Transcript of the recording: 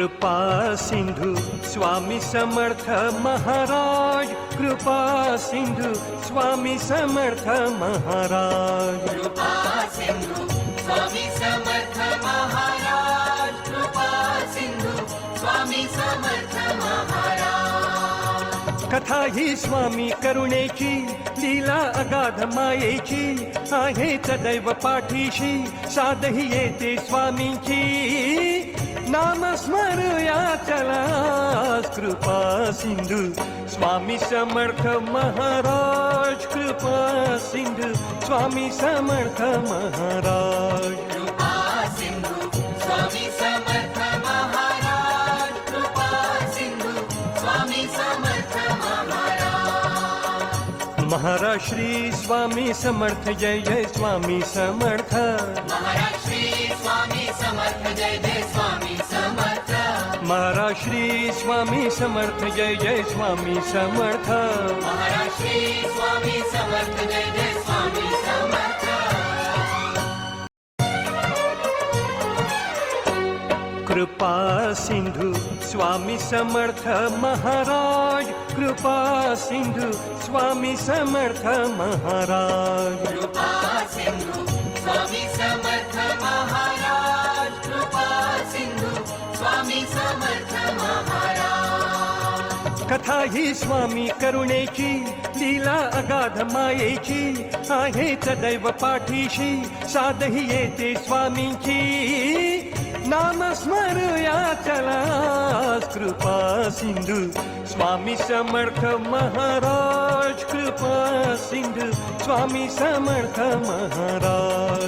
कृपा सिंधु स्वामी समर्थ महाराज। कृपा सिंधु स्वामी समर्थ महाराज। कृपा सिंधू स्वामी समर्थ महाराज। कृपा सिंधू स्वामी समर्थ महाराज। कथा ही स्वामी करुणेची लीला अगाध मायेची आहे सदैव पाठीशी साधही येते स्वामींची। नाम स्मरूया चला कृपा सिंधू स्वामी समर्थ महाराज कृपा सिंधू स्वामी समर्थ महाराज कृपा सिंधू स्वामी समर्थ महाराज कृपा सिंधू स्वामी समर्थ महाराज महाराज श्री स्वामी समर्थ जय जय स्वामी समर्थ महाराज श्री स्वामी समर्थ जय जय स्वामी समर्थ महाराज श्री स्वामी समर्थ जय जय स्वामी समर्थ महाराज श्री स्वामी समर्थ जय जय स्वामी समर्थ कृपा सिंधू स्वामी समर्थ महाराज कृपा सिंधू स्वामी समर्थ महाराज कृपा सिंधू स्वामी समर्थ महाराज. कथा ही स्वामी करुणेची लीला अगाध मायेची आहे सदैव पाठीशी साधही येते स्वामींची. नाम स्मरूया चला कृपा सिंधू स्वामी समर्थ महाराज कृपा सिंधू स्वामी समर्थ महाराज.